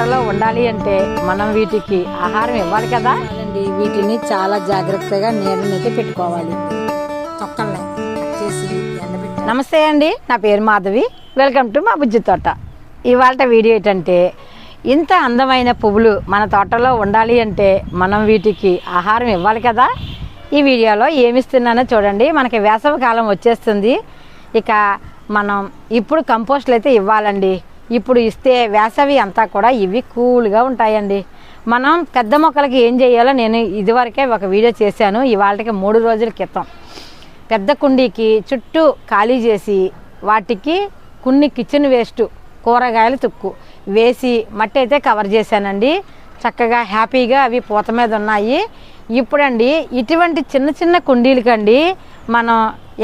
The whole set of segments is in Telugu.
తోటలో ఉండాలి అంటే మనం వీటికి ఆహారం ఇవ్వాలి కదా? వీటిని చాలా జాగ్రత్తగా నీడనైతే పెట్టుకోవాలి. తొక్కల్ని చేసి నమస్తే అండి నా పేరు మాధవి. వెల్కమ్ టు మా బుజ్జి తోట. ఇవాళ వీడియో ఏంటంటే ఇంత అందమైన పువ్వులు మన తోటలో ఉండాలి అంటే మనం వీటికి ఆహారం ఇవ్వాలి కదా? ఈ వీడియోలో ఏమిస్తున్నానో చూడండి. మనకి వేసవి కాలం వచ్చేస్తుంది. ఇక మనం ఇప్పుడు కంపోస్ట్లు అయితే ఇవ్వాలండి. ఇప్పుడు ఇస్తే వేసవి అంతా కూడా ఇవి కూల్గా ఉంటాయండి. మనం పెద్ద మొక్కలకి ఏం చేయాలో నేను ఇదివరకే ఒక వీడియో చేశాను. ఇవాళకి మూడు రోజుల క్రితం. పెద్ద కుండీకి చుట్టూ ఖాళీ చేసి వాటికి కొన్ని కిచెన్ వేస్ట్ కూరగాయలు తుక్కు వేసి మట్టి అయితే కవర్ చేశానండి. చక్కగా హ్యాపీగా అవి పూత మీద ఉన్నాయి. ఇప్పుడండి ఇటువంటి చిన్న చిన్న కుండీలకండి మనం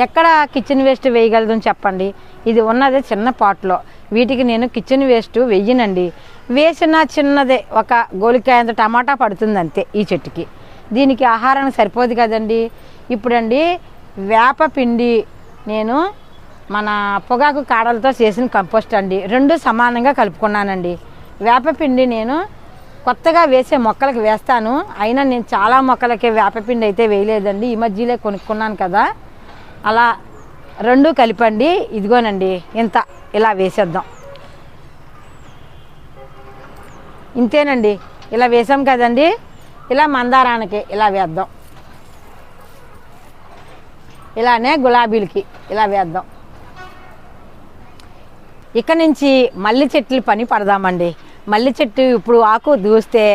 ఎక్కడ కిచెన్ వేస్ట్ వేయగలదని చెప్పండి. ఇది ఉన్నది చిన్న పాట్లో. వీటికి నేను కిచెన్ వేస్ట్ వెయ్యనండి వేసిన చిన్నదే ఒక గోలికాయంత టమాటా పడుతుంది అంతే ఈ చెట్టుకి. దీనికి ఆహారం సరిపోదు కదండి. ఇప్పుడండి వేప పిండి నేను మన పొగాకు కాడలతో చేసిన కంపోస్ట్ అండి రెండు సమానంగా కలుపుకున్నానండి. వేప పిండి నేను కొత్తగా వేసే మొక్కలకు వేస్తాను. అయినా నేను చాలా మొక్కలకి వేపపిండి అయితే వేయలేదండి. ఈ మధ్యలో కొనుక్కున్నాను కదా. అలా రెండు కలిపండి. ఇదిగోనండి ఇంత ఇలా వేసేద్దాం. ఇంతేనండి ఇలా వేసాం కదండి. ఇలా మందారానికి ఇలా వేద్దాం. ఇలానే గులాబీలకి ఇలా వేద్దాం. ఇక నుంచి మల్లి చెట్లు పని పడదామండి. మల్లి చెట్టు ఇప్పుడు ఆకు దూస్తే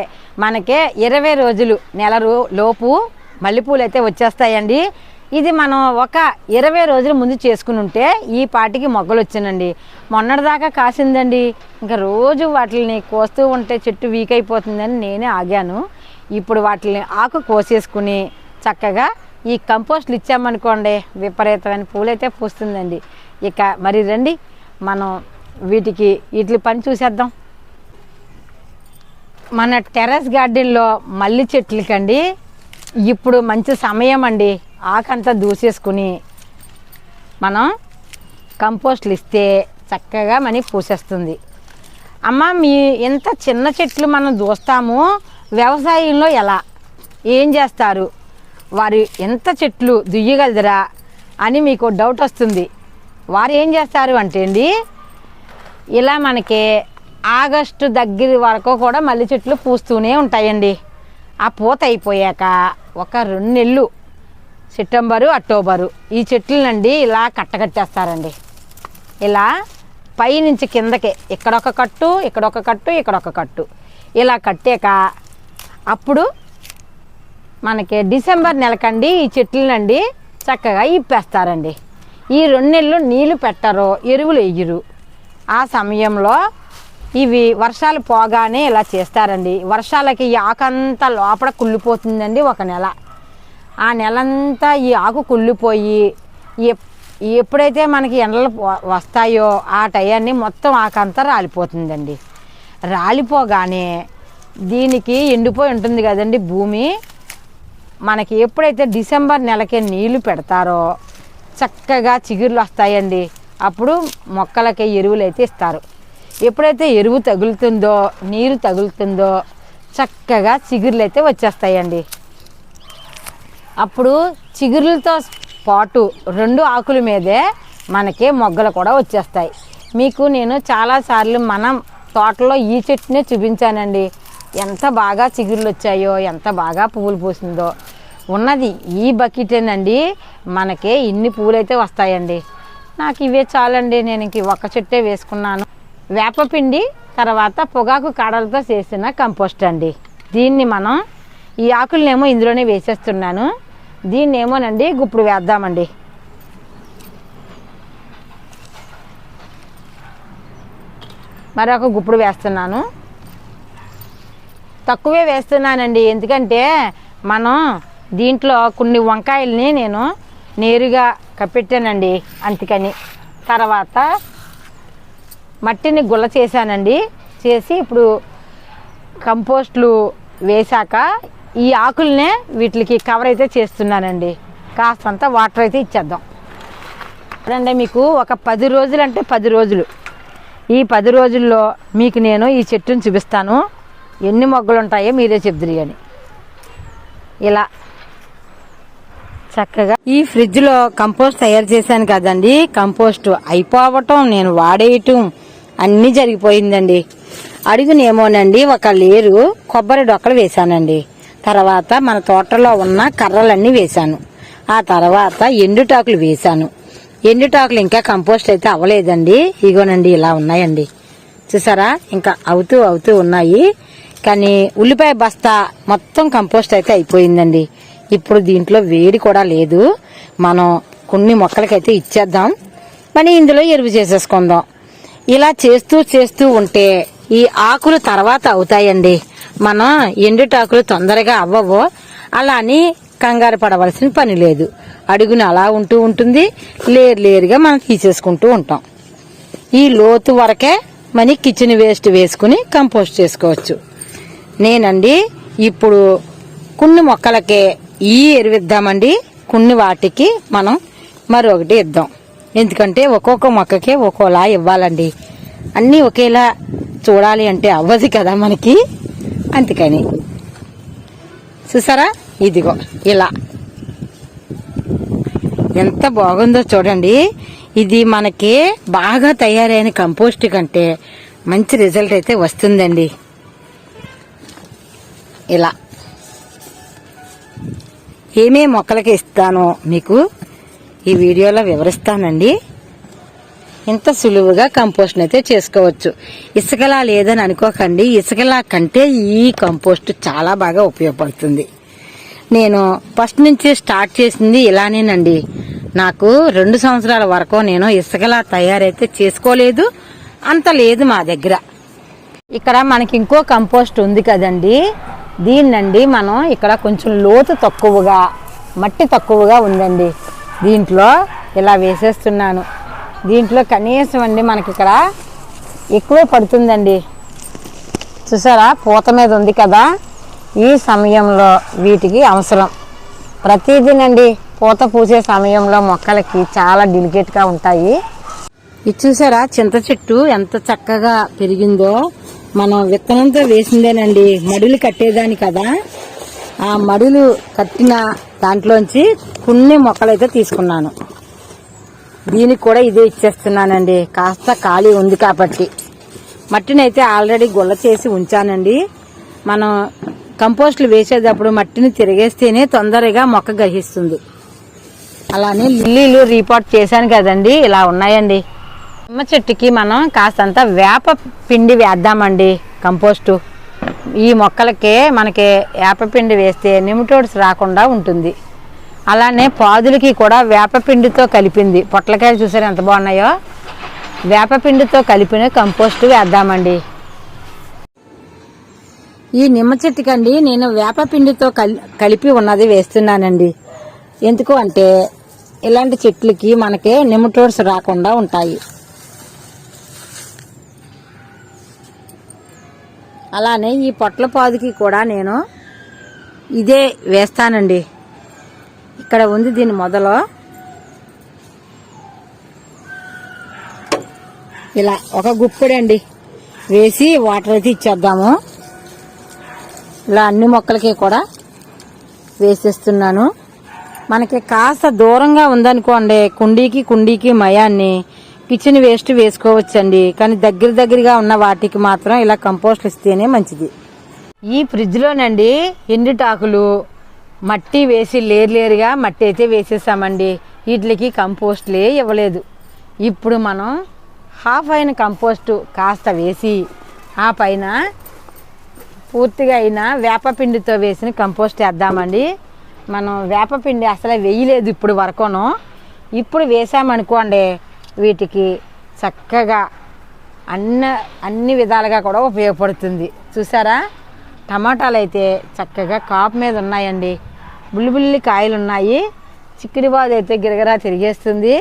మనకే ఇరవై రోజులు నెల లోపు మల్లెపూలు అయితే వచ్చేస్తాయండి. ఇది మనం ఒక ఇరవై రోజుల ముందు చేసుకుని ఉంటే ఈ పాటికి మొగ్గలు వచ్చానండి మొన్నటిదాకా కాసిందండి. ఇంకా రోజు వాటిని కోస్తూ ఉంటే చెట్టు వీక్ అయిపోతుందని నేనే ఆగాను. ఇప్పుడు వాటిని ఆకు కోసేసుకుని చక్కగా ఈ కంపోస్ట్లు ఇచ్చామనుకోండి విపరీతమైన పూలైతే పూస్తుందండి. ఇక మరి రండి మనం వీటికి వీటి పని చూసేద్దాం. మన టెర్రస్ గార్డెన్లో మల్లి చెట్లకండి ఇప్పుడు మంచి సమయం అండి. ఆకంతా దూసేసుకుని మనం కంపోస్ట్లు ఇస్తే చక్కగా మనకి పూసేస్తుంది. అమ్మ మీ ఇంత చిన్న చెట్లు మనం చూస్తాము వ్యవసాయంలో ఎలా? ఏం చేస్తారు? వారు ఎంత చెట్లు దుయ్యగలదురా అని మీకు డౌట్ వస్తుంది. వారు ఏం చేస్తారు అంటే అండి ఇలా మనకి ఆగస్టు దగ్గర వరకు కూడా మల్లె చెట్లు పూస్తూనే ఉంటాయండి. ఆ పూత అయిపోయాక ఒక రెండు నెలలు సెప్టెంబరు అక్టోబరు ఈ చెట్లనండి ఇలా కట్టకట్టేస్తారండి. ఇలా పై నుంచి కిందకి ఇక్కడొక కట్టు ఇక్కడొక కట్టు ఇక్కడొక కట్టు. ఇలా కట్టాక అప్పుడు మనకి డిసెంబర్ నెలకండి ఈ చెట్లనండి చక్కగా ఇప్పేస్తారండి. ఈ రెండు నెలలు నీళ్ళు పెట్టరు ఎరువులు వేయరు ఆ సమయంలో ఇవి వర్షాలు పోగానే ఇలా చేస్తారండి. వర్షాలకి ఈ ఆకంతా లోపల కుళ్ళిపోతుందండి ఒక నెల. ఆ నెలంతా ఈ ఆకు కుళ్ళిపోయి ఎప్పుడైతే మనకి ఎండలు వస్తాయో ఆ టయాన్ని మొత్తం ఆకంతా రాలిపోతుందండి. రాలిపోగానే దీనికి ఎండిపోయి ఉంటుంది కదండి భూమి. మనకి ఎప్పుడైతే డిసెంబర్ నెలకే నీళ్ళు పెడతారో చక్కగా చిగుర్లు వస్తాయండి. అప్పుడు మొక్కలకి ఎరువులు అయితే ఇస్తారు. ఎప్పుడైతే ఎరువు తగులుతుందో నీరు తగులుతుందో చక్కగా చిగుర్లు అయితే వచ్చేస్తాయండి. అప్పుడు చిగురులతో పాటు రెండు ఆకుల మీదే మనకి మొగ్గలు కూడా వచ్చేస్తాయి. మీకు నేను చాలాసార్లు మనం తోటలో ఈ చెట్టునే చూపించానండి. ఎంత బాగా చిగుర్లు వచ్చాయో ఎంత బాగా పువ్వులు పూసిందో. ఉన్నది ఈ బకెటేనండి. మనకి ఇన్ని పువ్వులైతే వస్తాయండి. నాకు ఇవే చాలండి. నేను ఇంక ఒక్క చెట్టే వేసుకున్నాను. వేపపిండి తర్వాత పొగాకు కాడలతో చేసిన కంపోస్ట్ అండి. దీన్ని మనం ఈ ఆకులనేమో ఇందులోనే వేసేస్తున్నాను. దీన్ని ఏమోనండి గుప్పుడు వేద్దామండి. మరొక గుప్పుడు వేస్తున్నాను. తక్కువే వేస్తున్నానండి. ఎందుకంటే మనం దీంట్లో కొన్ని వంకాయల్ని నేను నేరుగా కప్పెట్టానండి. అందుకని తర్వాత మట్టిని గుల్ల చేశానండి. చేసి ఇప్పుడు కంపోస్ట్లు వేశాక ఈ ఆకులనే వీటికి కవర్ అయితే చేస్తున్నానండి. కాస్తంత వాటర్ అయితే ఇచ్చేద్దాం. చూడండి మీకు ఒక పది రోజులు అంటే పది రోజులు. ఈ పది రోజుల్లో మీకు నేను ఈ చెట్టుని చూపిస్తాను. ఎన్ని మొగ్గలు ఉంటాయో మీరే చెప్దురు అని ఇలా చక్కగా ఈ ఫ్రిడ్జ్లో కంపోస్ట్ తయారు చేశాను కదండి. కంపోస్ట్ అయిపోవటం నేను వాడేయటం అన్నీ జరిగిపోయిందండి. అడుగునేమోనండి ఒక లేరు కొబ్బరి డొక్కలు వేశానండి. తర్వాత మన తోటలో ఉన్న కర్రలన్నీ వేశాను. ఆ తర్వాత ఎండుటాకులు వేశాను. ఎండుటాకులు ఇంకా కంపోస్ట్ అయితే అవ్వలేదండి. ఇగోనండి ఇలా ఉన్నాయండి. చూసారా? ఇంకా అవుతూ అవుతూ ఉన్నాయి. కానీ ఉల్లిపాయ బస్తా మొత్తం కంపోస్ట్ అయితే అయిపోయిందండి. ఇప్పుడు దీంట్లో వేడి కూడా లేదు. మనం కొన్ని మొక్కలకైతే ఇచ్చేద్దాం. మరి ఇందులో ఎరువు చేసేసుకుందాం. ఇలా చేస్తూ చేస్తూ ఉంటే ఈ ఆకులు తర్వాత అవుతాయండి. మనం ఎండుటాకులు తొందరగా అవ్వవు అలా అని కంగారు పడవలసిన పని లేదు. అడుగున అలా ఉంటూ ఉంటుంది లేరు లేరుగా మనం తీసేసుకుంటూ ఉంటాం. ఈ లోతు వరకే మన కిచెన్ వేస్ట్ వేసుకుని కంపోస్ట్ చేసుకోవచ్చు. నేనండి ఇప్పుడు కొన్ని మొక్కలకే ఈ ఎరువిద్దామండి. కొన్ని వాటికి మనం మరొకటి ఇద్దాం. ఎందుకంటే ఒక్కొక్క మొక్కకే ఒక్కోలా ఇవ్వాలండి. అన్నీ ఒకేలా చూడాలి అంటే అవ్వదు కదా మనకి. అందుకని. చూసారా? ఇదిగో ఇలా. ఎంత బాగుందో చూడండి. ఇది మనకి బాగా తయారైన కంపోస్ట్ కంటే మంచి రిజల్ట్ అయితే వస్తుందండి. ఇలా. ఏమే మొక్కలకి ఇస్తానో మీకు ఈ వీడియోలో వివరిస్తానండి. ఇంత సులువుగా కంపోస్ట్ అయితే చేసుకోవచ్చు. ఇసుకలా లేదని అనుకోకండి. ఇసుకలా కంటే ఈ కంపోస్ట్ చాలా బాగా ఉపయోగపడుతుంది. నేను ఫస్ట్ నుంచి స్టార్ట్ చేసింది ఇలానేనండి. నాకు రెండు సంవత్సరాల వరకు నేను ఇసుకలా తయారైతే చేసుకోలేదు. అంత లేదు మా దగ్గర. ఇక్కడ మనకి ఇంకో కంపోస్ట్ ఉంది కదండి. దీన్నండి మనం ఇక్కడ కొంచెం లోతు తక్కువగా మట్టి తక్కువగా ఉందండి. దీంట్లో ఇలా వేసేస్తున్నాను. దీంట్లో కనీసం అండి మనకి ఇక్కడ ఎక్కువే పడుతుందండి. చూసారా? పూత మీద ఉంది కదా? ఈ సమయంలో వీటికి అవసరం. ప్రతిదినండి పూత పూసే సమయంలో మొక్కలకి చాలా డెలికేట్గా ఉంటాయి. ఇది చూసారా? చింత చెట్టు ఎంత చక్కగా పెరిగిందో. మనం విత్తనంతో వేసిందేనండి. మడులు కట్టేదాని కదా. ఆ మడులు కట్టిన దాంట్లోంచి కొన్ని మొక్కలైతే తీసుకున్నాను. దీనికి కూడా ఇదే ఇచ్చేస్తున్నానండి. కాస్త ఖాళీ ఉంది కాబట్టి. మట్టిని అయితే ఆల్రెడీ గుల్ల చేసి ఉంచానండి. మనం కంపోస్ట్లు వేసేటప్పుడు మట్టిని తిరిగేస్తేనే తొందరగా మొక్క గ్రహిస్తుంది. అలానే లిల్లీలు రీపోర్ట్ చేశాను కదండి. ఇలా ఉన్నాయండి. నిమ్మ చెట్టుకి మనం కాస్తంత వేప పిండి వేద్దామండి కంపోస్టు. ఈ మొక్కలకి మనకి వేపపిండి వేస్తే నిమిటోడ్స్ రాకుండా ఉంటుంది. అలానే పాదులకి కూడా వేపపిండితో కలిపింది. పొట్లకాయలు చూసారు ఎంత బాగున్నాయో? వేపపిండితో కలిపిన కంపోస్ట్ వేద్దామండి. ఈ నిమ్మ చెట్టుకండి నేను వేపపిండితో కలి- కలిపి ఉన్నది వేస్తున్నానండి. ఎందుకు అంటే ఇలాంటి చెట్లకి మనకి నిమ్మటోడ్స్ రాకుండా ఉంటాయి. అలానే ఈ పొట్ల పాదుకి కూడా నేను ఇదే వేస్తానండి. ఇక్కడ ఉంది దీని మొదలు. ఇలా ఒక గుప్పుడండి వేసి వాటర్ అయితే ఇచ్చేద్దాము. ఇలా అన్ని మొక్కలకి కూడా వేసేస్తున్నాను. మనకి కాస్త దూరంగా ఉందనుకోండి కుండీకి కుండీకి మయాన్ని కిచెన్ వేస్ట్ వేసుకోవచ్చండి. కానీ దగ్గర దగ్గరగా ఉన్న వాటికి మాత్రం ఇలా కంపోస్ట్ ఇస్తేనే మంచిది. ఈ ఫ్రిడ్జ్లోనండి ఎండుటాకులు మట్టి వేసి లేరు లేరుగా మట్టి అయితే వేసేసామండి. వీటికి కంపోస్ట్లే ఇవ్వలేదు. ఇప్పుడు మనం హాఫ్ అయిన కంపోస్టు కాస్త వేసి ఆ పైన పూర్తిగా అయిన వేపపిండితో వేసిన కంపోస్ట్ వేద్దామండి. మనం వేపపిండి అసలు వేయలేదు ఇప్పుడు వరకును. ఇప్పుడు వేసామనుకోండి వీటికి చక్కగా అన్న అన్ని విధాలుగా కూడా ఉపయోగపడుతుంది. చూసారా? టమాటాలు అయితే చక్కగా కాపు మీద ఉన్నాయండి. బుల్లిబుల్లి కాయలు ఉన్నాయి చిక్కుడిబాదు అయితే గిరగిరా తిరిగేస్తుంది.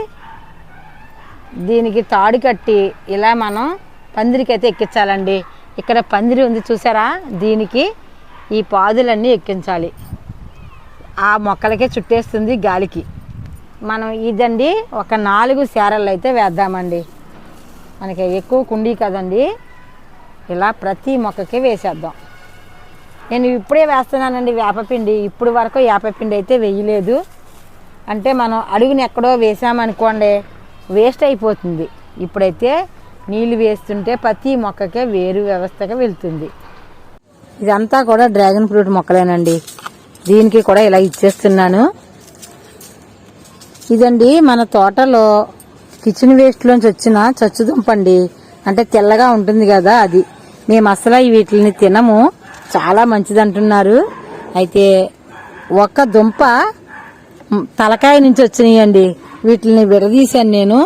దీనికి తాడు కట్టి ఇలా మనం పందిరికి అయితే ఎక్కించాలండి. ఇక్కడ పందిరి ఉంది చూసారా? దీనికి ఈ పాదులన్నీ ఎక్కించాలి. ఆ మొక్కలకే చుట్టేస్తుంది గాలికి. మనం ఇదండి ఒక నాలుగు శారలు అయితే వేద్దామండి. మనకి ఎక్కువ కుండీ కదండి. ఇలా ప్రతి మొక్కకి వేసేద్దాం. నేను ఇప్పుడే వేస్తున్నానండి వేపపిండి ఇప్పుడు వరకు వేపపిండి అయితే వేయలేదు. అంటే మనం అడుగుని ఎక్కడో వేసామనుకోండి వేస్ట్ అయిపోతుంది. ఇప్పుడైతే నీళ్ళు వేస్తుంటే ప్రతి మొక్కకే వేరు వ్యవస్థగా వెళ్తుంది. ఇదంతా కూడా డ్రాగన్ ఫ్రూట్ మొక్కలేనండి. దీనికి కూడా ఇలా ఇచ్చేస్తున్నాను. ఇదండి మన తోటలో కిచెన్ వేస్ట్లోంచి వచ్చిన చచ్చుదుంపండి. అంటే తెల్లగా ఉంటుంది కదా అది. మేము అసలు వీటిని తినము. చాలా మంచిది అంటున్నారు అయితే ఒక్క దుంప తలకాయ నుంచి వచ్చినాయండి. వీటిని విడదీశాను నేను.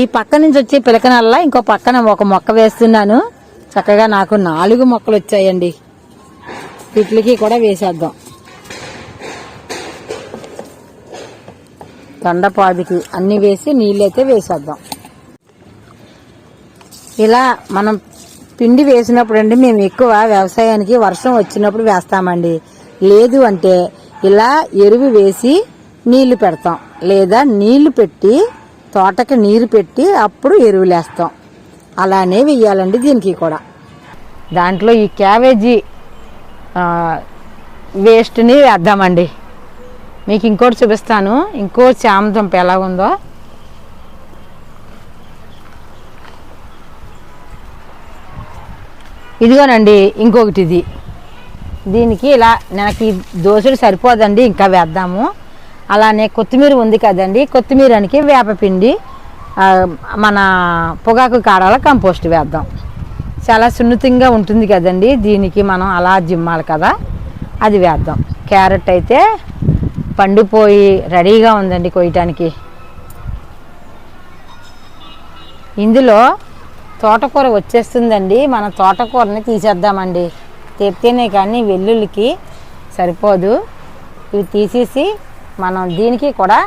ఈ పక్క నుంచి వచ్చే పిలకనల్లా ఇంకో పక్కన ఒక మొక్క వేస్తున్నాను. చక్కగా నాకు నాలుగు మొక్కలు వచ్చాయండి వీటికి కూడా వేసేద్దాం. దొండపాదికి అన్ని వేసి నీళ్ళైతే వేసేద్దాం. ఇలా మనం పిండి వేసినప్పుడు అండి మేము ఎక్కువ వ్యవసాయానికి వర్షం వచ్చినప్పుడు వేస్తామండి. లేదు అంటే ఇలా ఎరువు వేసి నీళ్ళు పెడతాం. లేదా నీళ్ళు పెట్టి తోటకి నీరు పెట్టి అప్పుడు ఎరువులేస్తాం. అలానే వెయ్యాలండి దీనికి కూడా. దాంట్లో ఈ క్యాబేజీ వేస్ట్ని వేద్దామండి. మీకు ఇంకోటి చూపిస్తాను. ఇంకో చామదుంప ఎలా ఉందో. ఇదిగోనండి ఇంకొకటి ఇది దీనికి ఇలా నాకు ఈ దోశలు సరిపోదండి ఇంకా వేద్దాము. అలానే కొత్తిమీర ఉంది కదండి కొత్తిమీరనికి వేపపిండి మన పొగాకు కాడాల కంపోస్ట్ వేద్దాం. చాలా సున్నితంగా ఉంటుంది కదండి దీనికి మనం అలా జిమ్మాలి కదా అది వేద్దాం. క్యారెట్ అయితే పండిపోయి రెడీగా ఉందండి కొయ్యటానికి. ఇందులో తోటకూర వచ్చేస్తుందండి. మన తోటకూరని తీసేద్దామండి. తెప్తేనే కానీ వెల్లుల్లికి సరిపోదు. ఇవి తీసేసి మనం దీనికి కూడా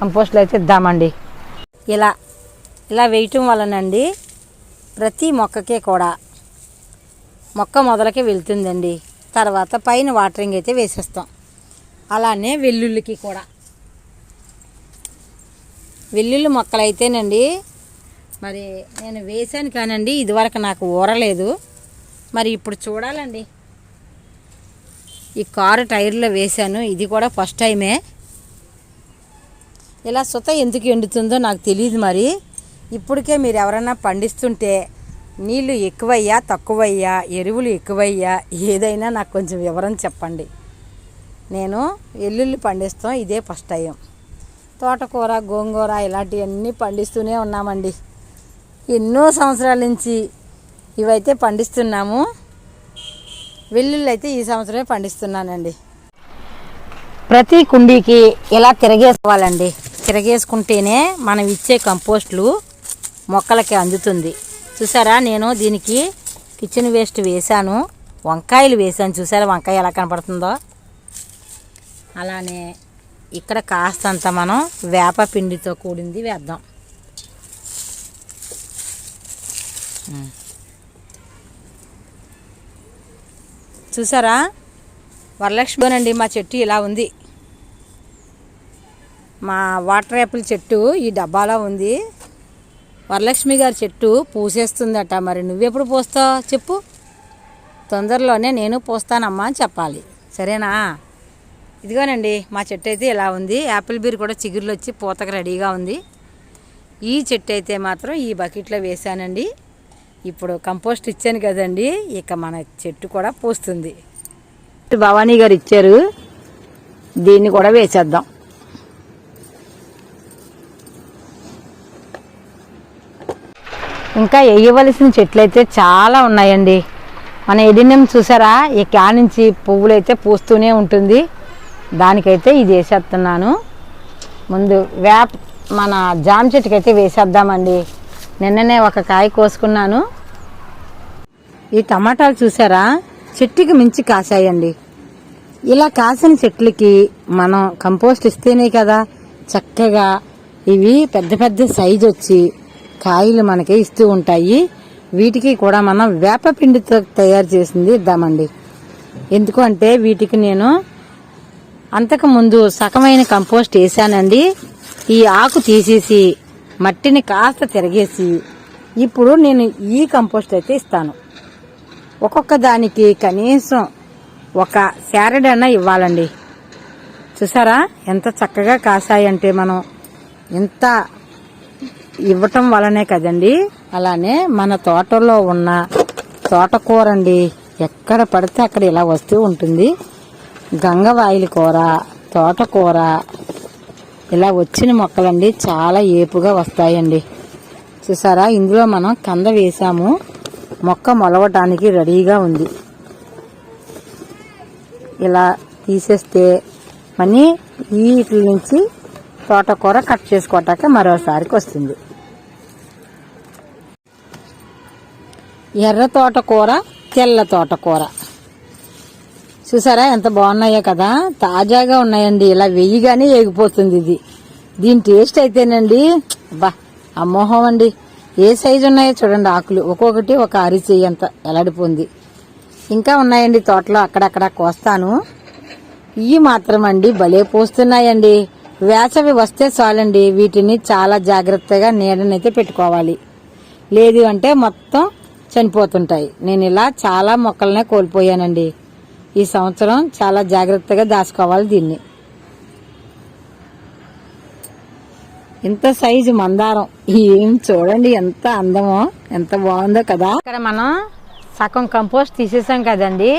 కంపోస్ట్లు అయితే ఇద్దామండి. ఇలా ఇలా వేయటం వలనండి ప్రతి మొక్కకి కూడా మొక్క మొదలకి వెళ్తుందండి. తర్వాత పైన వాటరింగ్ అయితే వేసేస్తాం. అలానే వెల్లుల్లికి కూడా. వెల్లుల్లి మొక్కలు అయితేనండి మరి నేను వేసాను కానండి ఇదివరకు నాకు ఊరలేదు. మరి ఇప్పుడు చూడాలండి. ఈ కారు టైర్లో వేశాను ఇది కూడా ఫస్ట్ టైమే. ఇలా సుత ఎందుకు ఎండుతుందో నాకు తెలియదు మరి. ఇప్పటికే మీరు ఎవరైనా పండిస్తుంటే నీళ్ళు ఎక్కువయ్యా తక్కువయ్యా ఎరువులు ఎక్కువయ్యా ఏదైనా నాకు కొంచెం వివరం చెప్పండి. నేను ఎల్లుల్లి పండిస్తాం ఇదే ఫస్ట్ టైం. తోటకూర గోంగూర ఇలాంటివన్నీ పండిస్తూనే ఉన్నామండి. ఎన్నో సంవత్సరాల నుంచి ఇవైతే పండిస్తున్నాము. వెల్లుల్లి అయితే ఈ సంవత్సరమే పండిస్తున్నానండి. ప్రతి కుండీకి ఇలా తిరగేసుకోవాలండి. తిరగేసుకుంటేనే మనం ఇచ్చే కంపోస్ట్లు మొక్కలకి అందుతుంది. చూసారా? నేను దీనికి కిచెన్ వేస్ట్ వేశాను. వంకాయలు వేశాను. చూసారా? వంకాయ ఎలా కనపడుతుందో? అలానే ఇక్కడ కాస్తంత మనం వేప పిండితో కూడింది వేద్దాం. చూసారా? వరలక్ష్మినండి మా చెట్టు ఇలా ఉంది. మా వాటర్ యాపిల్ చెట్టు ఈ డబ్బాలో ఉంది. వరలక్ష్మి గారి చెట్టు పూసేస్తుందట. మరి నువ్వెప్పుడు పూస్తావు? చెప్పు. తొందరలోనే నేను పూస్తానమ్మా అని చెప్పాలి. సరేనా? ఇదిగోనండి మా చెట్టు అయితే ఇలా ఉంది. యాపిల్ బీర్ కూడా చిగురులు వచ్చి పూతకు రెడీగా ఉంది. ఈ చెట్టు అయితే మాత్రం ఈ బకెట్లో వేసానండి ఇప్పుడు కంపోస్ట్ ఇచ్చాను కదండి ఇక మన చెట్టు కూడా పూస్తుంది. భవానీ గారు ఇచ్చారు. దీన్ని కూడా వేసేద్దాం. ఇంకా వేయవలసిన చెట్లు అయితే చాలా ఉన్నాయండి. మన ఎడినం చూసారా? ఈ క్యా నుంచి పువ్వులు అయితే పూస్తూనే ఉంటుంది. దానికైతే ఇది వేసేస్తున్నాను. ముందు వేప మన జామ చెట్టుకైతే వేసేద్దామండి. నిన్ననే ఒక కాయ కోసుకున్నాను. ఈ టమాటాలు చూసారా? చెట్టుకి మించి కాసాయండి. ఇలా కాసిన చెట్లకి మనం కంపోస్ట్ ఇస్తేనే కదా చక్కగా ఇవి పెద్ద పెద్ద సైజు వచ్చి కాయలు మనకి ఇస్తూ ఉంటాయి. వీటికి కూడా మనం వేప పిండితో తయారు చేసింది ఇద్దామండి. ఎందుకు అంటే వీటికి నేను అంతకు ముందు సగమైన కంపోస్ట్ వేసానండి ఈ ఆకు తీసేసి మట్టిని కాస్త తిరగేసి ఇప్పుడు నేను ఈ కంపోస్ట్ అయితే ఇస్తాను. ఒక్కొక్క దానికి కనీసం ఒక శారడ్ అన్న ఇవ్వాలండి. చూసారా? ఎంత చక్కగా కాసాయంటే మనం ఎంత ఇవ్వటం వలనే కదండి. అలానే మన తోటలో ఉన్న తోటకూర అండి ఎక్కడ పడితే అక్కడ ఇలా వస్తూ ఉంటుంది. గంగవాయిల కూర తోటకూర ఇలా వచ్చిన మొక్కలండి చాలా ఏపుగా వస్తాయండి. చూసారా? ఇందులో మనం కంద వేసాము. మొక్క మొలవటానికి రెడీగా ఉంది. ఇలా తీసేస్తే మనీ వీటి నుంచి తోటకూర కట్ చేసుకోవటాక మరోసారికి వస్తుంది. ఎర్ర తోటకూర తెల్ల తోటకూర. చూసారా? ఎంత బాగున్నాయో కదా? తాజాగా ఉన్నాయండి. ఇలా వెయ్యిగానే ఎగిపోతుంది ఇది. దీని టేస్ట్ అయితేనండి బా అమ్మోహం అండి. ఏ సైజు ఉన్నాయో చూడండి ఆకులు. ఒక్కొక్కటి ఒక అరిచేయి అంత ఎలాడిపోయింది ఇంకా ఉన్నాయండి తోటలో అక్కడక్కడ కోస్తాను. ఇవి మాత్రం అండి భలే పోస్తున్నాయండి. వేసవి వస్తే చాలండి. వీటిని చాలా జాగ్రత్తగా నీడనైతే పెట్టుకోవాలి. లేదు అంటే మొత్తం చనిపోతుంటాయి. నేను ఇలా చాలా మొక్కలనే కోల్పోయానండి. ఈ సంవత్సరం చాలా జాగ్రత్తగా దాచుకోవాలి దీన్ని. ఇంత సైజు మందారం. ఏం చూడండి ఎంత అందమో ఎంత బాగుందో కదా. ఇక్కడ మనం సగం కంపోస్ట్ తీసేసాం కదండి.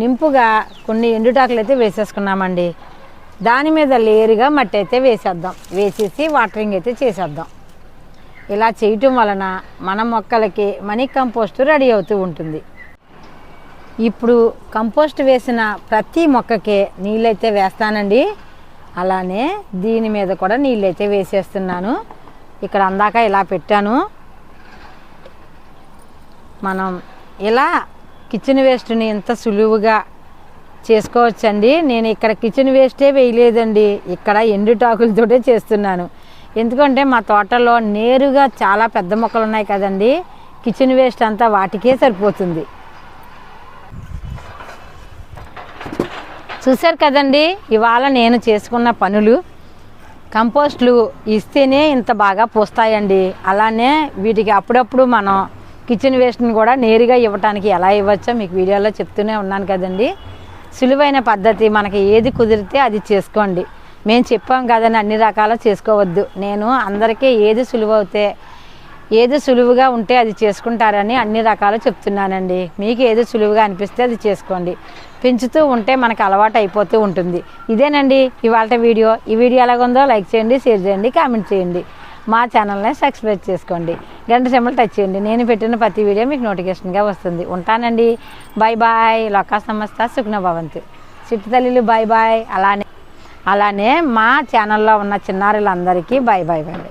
నింపుగా కొన్ని ఎండుటాకులు అయితే వేసేసుకున్నామండి. దాని మీద లేరుగా మట్టి అయితే వేసేద్దాం. వేసేసి వాటరింగ్ అయితే చేసేద్దాం. ఇలా చేయటం వలన మన మొక్కలకి మనీ కంపోస్ట్ రెడీ అవుతూ ఉంటుంది. ఇప్పుడు కంపోస్ట్ వేసిన ప్రతి మొక్కకి నీళ్ళైతే వేస్తానండి. అలానే దీని మీద కూడా నీళ్ళైతే వేసేస్తున్నాను. ఇక్కడ అందాక ఇలా పెట్టాను. మనం ఇలా కిచెన్ వేస్ట్ని ఎంత సులువుగా చేసుకోవచ్చండి. నేను ఇక్కడ కిచెన్ వేస్టే వేయలేదండి. ఇక్కడ ఎండుటాకులతోటే చేస్తున్నాను. ఎందుకంటే మా తోటలో నేరుగా చాలా పెద్ద మొక్కలు ఉన్నాయి కదండి. కిచెన్ వేస్ట్ అంతా వాటికే సరిపోతుంది. చూశారు కదండి ఇవాళ నేను చేసుకున్న పనులు. కంపోస్ట్లు ఇస్తేనే ఇంత బాగా పూస్తాయండి. అలానే వీటికి అప్పుడప్పుడు మనం కిచెన్ వేస్ట్ని కూడా నేరుగా ఇవ్వటానికి ఎలా ఇవ్వచ్చో మీకు వీడియోలో చెప్తూనే ఉన్నాను కదండి. సులువైన పద్ధతి మనకి ఏది కుదిరితే అది చేసుకోండి. మేము చెప్పాం కదండి అన్ని రకాల చేసుకోవద్దు. నేను అందరికీ ఏది సులువవుతే ఏది సులువుగా ఉంటే అది చేసుకుంటారని అన్ని రకాలు చెప్తున్నానండి. మీకు ఏది సులువుగా అనిపిస్తే అది చేసుకోండి. పెంచుతూ ఉంటే మనకు అలవాటు అయిపోతూ ఉంటుంది. ఇదేనండి ఇవాళ వీడియో. ఈ వీడియో ఎలాగుందో లైక్ చేయండి షేర్ చేయండి కామెంట్ చేయండి. మా ఛానల్ని సబ్స్క్రైబ్ చేసుకోండి. గంట సింబల్ టచ్ చేయండి. నేను పెట్టిన ప్రతి వీడియో మీకు నోటిఫికేషన్గా వస్తుంది. ఉంటానండి. Bye bye. లోకా సమస్త సుఖ్న భవంతు. చిట్టు తల్లిలు బాయ్ బాయ్. అలానే అలానే మా ఛానల్లో ఉన్న చిన్నారులందరికీ బాయ్ బాయ్ బాయ్.